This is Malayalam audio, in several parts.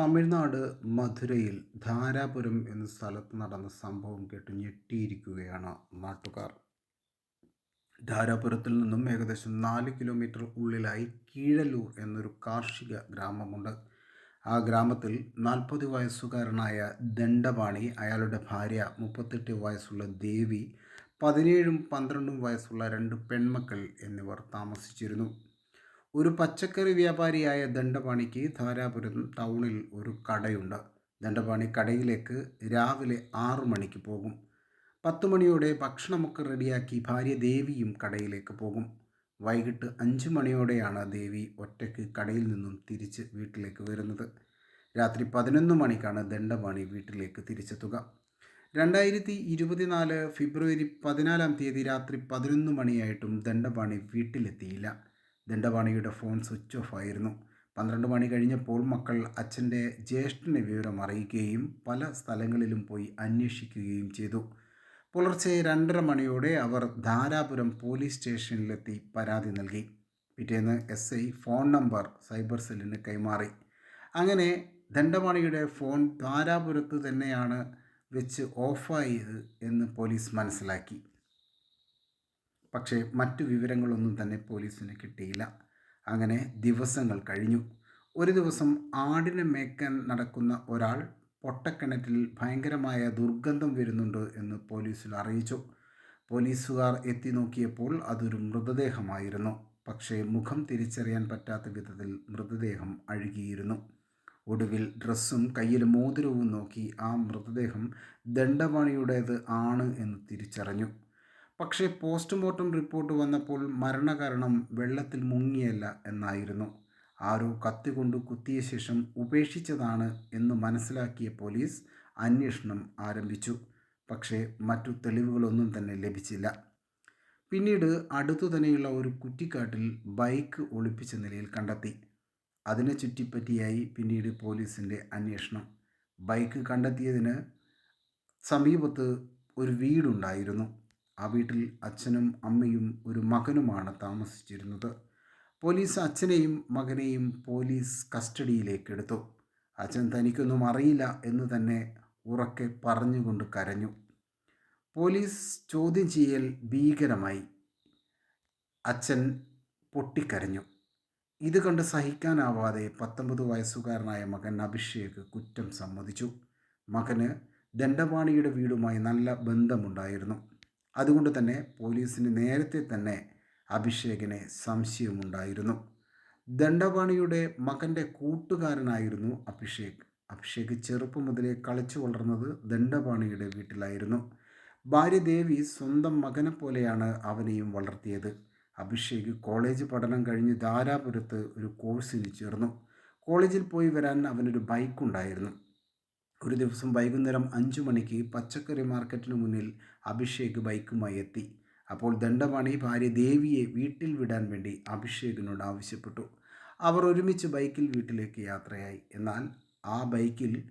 തമിഴ്നാട് മധുരയിൽ ധാരാപുരം എന്ന സ്ഥലത്ത് നടന്ന സംഭവം കേട്ട് ഞെട്ടിയിരിക്കുകയാണ് നാട്ടുകാർ. ധാരാപുരത്തിൽ നിന്നും ഏകദേശം നാല് കിലോമീറ്റർ ഉള്ളിലായി കീഴലൂർ എന്നൊരു കാർഷിക ഗ്രാമമുണ്ട്. ആ ഗ്രാമത്തിൽ നാൽപ്പത് വയസ്സുകാരനായ ദണ്ഡപാണി അയാളുടെ ഭാര്യ മുപ്പത്തെട്ട് വയസ്സുള്ള ദേവി പതിനേഴും പന്ത്രണ്ടും വയസ്സുള്ള രണ്ട് പെൺമക്കൾ എന്നിവർ താമസിച്ചിരുന്നു. ഒരു പച്ചക്കറി വ്യാപാരിയായ ദണ്ഡപാണിക്ക് ധാരാപുരം ടൗണിൽ ഒരു കടയുണ്ട്. ദണ്ഡപാണി കടയിലേക്ക് രാവിലെ ആറു മണിക്ക് പോകും. പത്ത് മണിയോടെ ഭക്ഷണമൊക്കെ റെഡിയാക്കി ഭാര്യ ദേവിയും കടയിലേക്ക് പോകും. വൈകിട്ട് അഞ്ച് മണിയോടെയാണ് ദേവി ഒറ്റയ്ക്ക് കടയിൽ നിന്നും തിരിച്ച് വീട്ടിലേക്ക് വരുന്നത്. രാത്രി പതിനൊന്ന് മണിക്കാണ് ദണ്ഡപാണി വീട്ടിലേക്ക് തിരിച്ചെത്തുക. രണ്ടായിരത്തി ഇരുപത്തിനാല് ഫെബ്രുവരി പതിനാലാം തീയതി രാത്രി പതിനൊന്ന് മണിയായിട്ടും ദണ്ഡപാണി വീട്ടിലെത്തിയില്ല. ദണ്ഡപാണിയുടെ ഫോൺ സ്വിച്ച് ഓഫ് ആയിരുന്നു. പന്ത്രണ്ട് മണി കഴിഞ്ഞപ്പോൾ മക്കൾ അച്ഛന്റെ ജ്യേഷ്ഠനെ വിവരം അറിയിക്കുകയും പല സ്ഥലങ്ങളിലും പോയി അന്വേഷിക്കുകയും ചെയ്തു. പുലർച്ചെ രണ്ടര മണിയോടെ അവർ ധാരാപുരം പോലീസ് സ്റ്റേഷനിലെത്തി പരാതി നൽകി. പിറ്റേന്ന് S I phone number cyber സെല്ലിന് കൈമാറി. അങ്ങനെ ദണ്ഡമാണിയുടെ ഫോൺ ധാരാപുരത്ത് തന്നെയാണ് വെച്ച് ഓഫായത് എന്ന് പോലീസ് മനസ്സിലാക്കി. പക്ഷേ മറ്റു വിവരങ്ങളൊന്നും തന്നെ പോലീസിന് കിട്ടിയില്ല. അങ്ങനെ ദിവസങ്ങൾ കഴിഞ്ഞു. ഒരു ദിവസം ആടിനെ മേക്കാൻ നടക്കുന്ന ഒരാൾ പൊട്ടക്കിണറ്റിൽ ഭയങ്കരമായ ദുർഗന്ധം വരുന്നുണ്ട് എന്ന് പോലീസിൽ അറിയിച്ചു. പോലീസുകാർ എത്തി നോക്കിയപ്പോൾ അതൊരു മൃതദേഹമായിരുന്നു. പക്ഷേ മുഖം തിരിച്ചറിയാൻ പറ്റാത്ത വിധത്തിൽ മൃതദേഹം അഴുകിയിരുന്നു. ഒടുവിൽ ഡ്രസ്സും കയ്യിൽ മോതിരവും നോക്കി ആ മൃതദേഹം ദണ്ഡപാണിയുടേത് ആണ് എന്ന് തിരിച്ചറിഞ്ഞു. പക്ഷേ പോസ്റ്റ്മോർട്ടം റിപ്പോർട്ട് വന്നപ്പോൾ മരണകാരണം വെള്ളത്തിൽ മുങ്ങിയല്ല എന്നായിരുന്നു. ആരോ കത്തികൊണ്ട് കുത്തിയ ശേഷം ഉപേക്ഷിച്ചതാണ് എന്ന് മനസ്സിലാക്കിയ പോലീസ് അന്വേഷണം ആരംഭിച്ചു. പക്ഷേ മറ്റു തെളിവുകളൊന്നും തന്നെ ലഭിച്ചില്ല. പിന്നീട് അടുത്തു തന്നെയുള്ള ഒരു കുറ്റിക്കാട്ടിൽ ബൈക്ക് ഒളിപ്പിച്ച നിലയിൽ കണ്ടെത്തി. അതിനെ ചുറ്റിപ്പറ്റിയായി പിന്നീട് പോലീസിന്റെ അന്വേഷണം. ബൈക്ക് കണ്ടെത്തിയതിന് സമീപത്ത് ഒരു വീടുണ്ടായിരുന്നു. ആ വീട്ടിൽ അച്ഛനും അമ്മയും ഒരു മകനുമാണ് താമസിച്ചിരുന്നത്. പോലീസ് അച്ഛനെയും മകനെയും പോലീസ് കസ്റ്റഡിയിലേക്ക് എടുത്തു. അച്ഛൻ തനിക്കൊന്നും അറിയില്ല എന്ന് തന്നെ ഉറക്കെ പറഞ്ഞുകൊണ്ട് കരഞ്ഞു. പോലീസ് ചോദ്യം ചെയ്യൽ ഭീകരമായി. അച്ഛൻ പൊട്ടിക്കരഞ്ഞു. ഇത് കണ്ട് സഹിക്കാനാവാതെ പത്തൊമ്പത് വയസ്സുകാരനായ മകൻ അഭിഷേക് കുറ്റം സമ്മതിച്ചു. മകന് ദണ്ഡപാണിയുടെ വീടുമായി നല്ല ബന്ധമുണ്ടായിരുന്നു. അതുകൊണ്ട് തന്നെ പോലീസിന് നേരത്തെ തന്നെ അഭിഷേകിനെ സംശയമുണ്ടായിരുന്നു. ദണ്ഡപാണിയുടെ മകന്റെ കൂട്ടുകാരനായിരുന്നു അഭിഷേക്. അഭിഷേക് ചെറുപ്പം മുതലേ കളിച്ചു വളർന്നത് ദണ്ഡപാണിയുടെ വീട്ടിലായിരുന്നു. ഭാര്യ ദേവി സ്വന്തം മകനെ പോലെയാണ് അവനെയും വളർത്തിയത്. അഭിഷേക് കോളേജ് പഠനം കഴിഞ്ഞ് ധാരാപുരത്ത് ഒരു കോഴ്സിന് ചേർന്നു. കോളേജിൽ പോയി വരാൻ അവനൊരു ബൈക്കുണ്ടായിരുന്നു. ഒരു ദിവസം വൈകുന്നേരം അഞ്ചു മണിക്ക് പച്ചക്കറി മാർക്കറ്റിന് മുന്നിൽ അഭിഷേക് ബൈക്കുമായി എത്തി. അപ്പോൾ ദണ്ഡമണി ഭാര്യ ദേവിയെ വീട്ടിൽ വിടാൻ വേണ്ടി അഭിഷേകിനോട് ആവശ്യപ്പെട്ടു. അവർ ഒരുമിച്ച് ബൈക്കിൽ വീട്ടിലേക്ക് യാത്രയായി. എന്നാൽ ആ ബൈക്കിൽ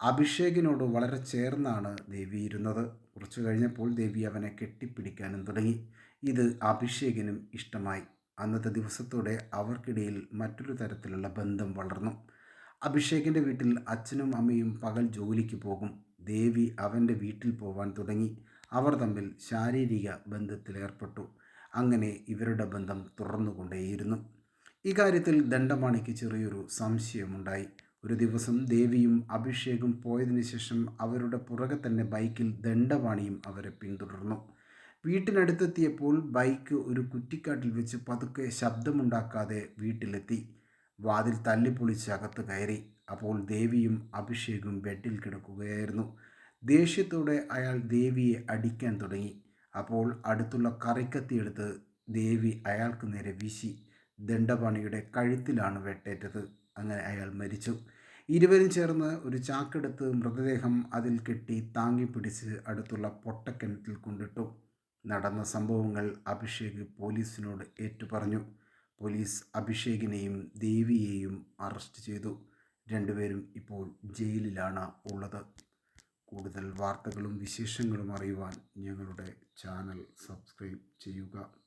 അഭിഷേകിനോട് വളരെ ചേർന്നാണ് ദേവി ഇരുന്നത്. കുറച്ചു കഴിഞ്ഞപ്പോൾ ദേവി അവനെ കെട്ടിപ്പിടിക്കാനും തുടങ്ങി. ഇത് അഭിഷേകിനും ഇഷ്ടമായി. അന്നത്തെ ദിവസത്തോടെ അവർക്കിടയിൽ മറ്റൊരു തരത്തിലുള്ള ബന്ധം വളർന്നു. അഭിഷേകിന്റെ വീട്ടിൽ അച്ഛനും അമ്മയും പകൽ ജോലിക്ക് പോകും. ദേവി അവന്റെ വീട്ടിൽ പോവാൻ തുടങ്ങി. അവർ തമ്മിൽ ശാരീരിക ബന്ധത്തിലേർപ്പെട്ടു അങ്ങനെ ഇവരുടെ ബന്ധം തുടർന്നുകൊണ്ടേയിരുന്നു ഇക്കാര്യത്തിൽ ദണ്ഡമാണിക്ക് ചെറിയൊരു സംശയമുണ്ടായി. ഒരു ദിവസം ദേവിയും അഭിഷേകും പോയതിനു ശേഷം അവരുടെ പുറകെ തന്നെ ബൈക്കിൽ ദണ്ഡപാണിയും അവരെ പിന്തുടർന്നു. വീട്ടിനടുത്തെത്തിയപ്പോൾ ബൈക്ക് ഒരു കുറ്റിക്കാട്ടിൽ വെച്ച് പതുക്കെ ശബ്ദമുണ്ടാക്കാതെ വീട്ടിലെത്തി. വാതിൽ തല്ലിപ്പൊളിച്ച് അകത്ത് കയറി. അപ്പോൾ ദേവിയും അഭിഷേകും ബെഡിൽ കിടക്കുകയായിരുന്നു. ദേഷ്യത്തോടെ അയാൾ ദേവിയെ അടിക്കാൻ തുടങ്ങി. അപ്പോൾ അടുത്തുള്ള കറിക്കത്തിയെടുത്ത് ദേവി അയാൾക്ക് നേരെ വീശി. ദണ്ഡപാണിയുടെ കഴുത്തിലാണ് വെട്ടേറ്റത്. അങ്ങനെ അയാൾ മരിച്ചു. ഇരുവരും ചേർന്ന് ഒരു ചാക്കെടുത്ത് മൃതദേഹം അതിൽ കെട്ടി താങ്ങിപ്പിടിച്ച് അടുത്തുള്ള പൊട്ടക്കിണറ്റിൽ കൊണ്ടിട്ടു. നടന്ന സംഭവങ്ങൾ അഭിഷേക് പോലീസിനോട് ഏറ്റുപറഞ്ഞു. പോലീസ് അഭിഷേകിനെയും ദേവിയെയും അറസ്റ്റ് ചെയ്തു. രണ്ടുപേരും ഇപ്പോൾ ജയിലിലാണ് ഉള്ളത്. കൂടുതൽ വാർത്തകളും വിശേഷങ്ങളും അറിയുവാൻ ഞങ്ങളുടെ ചാനൽ സബ്സ്ക്രൈബ് ചെയ്യുക.